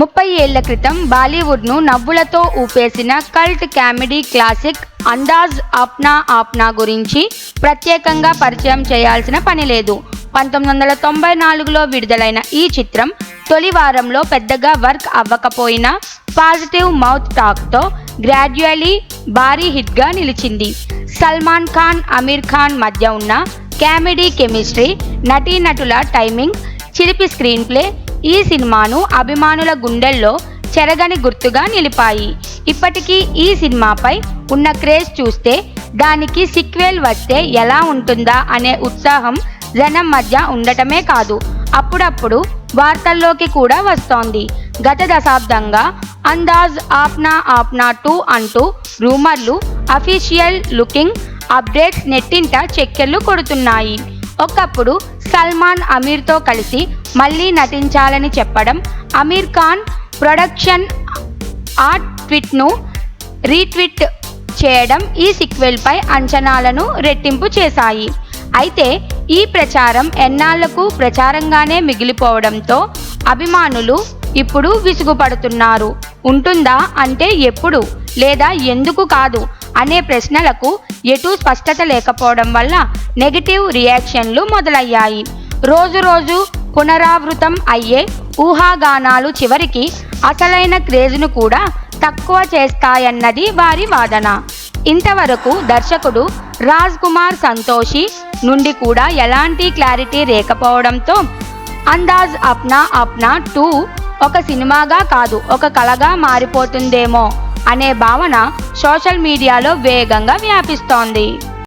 ముప్పై ఏళ్ళ క్రితం బాలీవుడ్ను నవ్వులతో ఊపేసిన cult comedy classic Andaz Apna Apna గురించి ప్రత్యేకంగా పరిచయం చేయాల్సిన పని లేదు. పంతొమ్మిది వందల తొంభై నాలుగులో విడుదలైన ఈ చిత్రం తొలి వారంలో పెద్దగా వర్క్ అవ్వకపోయినా పాజిటివ్ మౌత్ టాక్తో గ్రాడ్యువలీ భారీ హిట్గా నిలిచింది. సల్మాన్ ఖాన్ అమీర్ ఖాన్ మధ్య ఉన్న కామెడీ కెమిస్ట్రీ నటీనటుల టైమింగ్ చిరిపి స్క్రీన్ ప్లే ఈ సినిమాను అభిమానుల గుండెల్లో చెరగని గుర్తుగా నిలిపాయి. ఇప్పటికీ ఈ సినిమాపై ఉన్న క్రేజ్ చూస్తే దానికి సిక్వెల్ వస్తే ఎలా ఉంటుందా అనే ఉత్సాహం జనం మధ్య ఉండటమే కాదు అప్పుడప్పుడు వార్తల్లోకి కూడా వస్తోంది. గత దశాబ్దంగా అందాజ్ ఆప్నా ఆప్నా టూ అంటూ రూమర్లు అఫీషియల్ లుకింగ్ అప్డేట్స్ నెట్టింట చెక్కెళ్ళు కొడుతున్నాయి. ఒకప్పుడు సల్మాన్ అమీర్తో కలిసి మళ్ళీ నటించాలని చెప్పడం అమీర్ ఖాన్ ప్రొడక్షన్ ఆ ట్వీట్ను రీట్వీట్ చేయడం ఈ సిక్వెల్పై అంచనాలను రెట్టింపు చేశాయి. అయితే ఈ ప్రచారం ఎన్నాళ్ళకు ప్రచారంగానే మిగిలిపోవడంతో అభిమానులు ఇప్పుడు విసుగుపడుతున్నారు. ఉంటుందా అంటే ఎప్పుడు? లేదా ఎందుకు కాదు? అనే ప్రశ్నలకు ఎటూ స్పష్టత లేకపోవడం వల్ల నెగిటివ్ రియాక్షన్లు మొదలయ్యాయి. రోజు రోజు పునరావృతం అయ్యే ఊహాగానాలు చివరికి అసలైన క్రేజ్ను కూడా తక్కువ చేస్తాయన్నది వారి వాదన. ఇంతవరకు దర్శకుడు రాజ్ కుమార్ సంతోషి నుండి కూడా ఎలాంటి క్లారిటీ లేకపోవడంతో అందాజ్ అప్నా అప్నా టూ ఒక సినిమాగా కాదు ఒక కళగా మారిపోతుందేమో అనే భావన సోషల్ మీడియాలో వేగంగా వ్యాపిస్తోంది.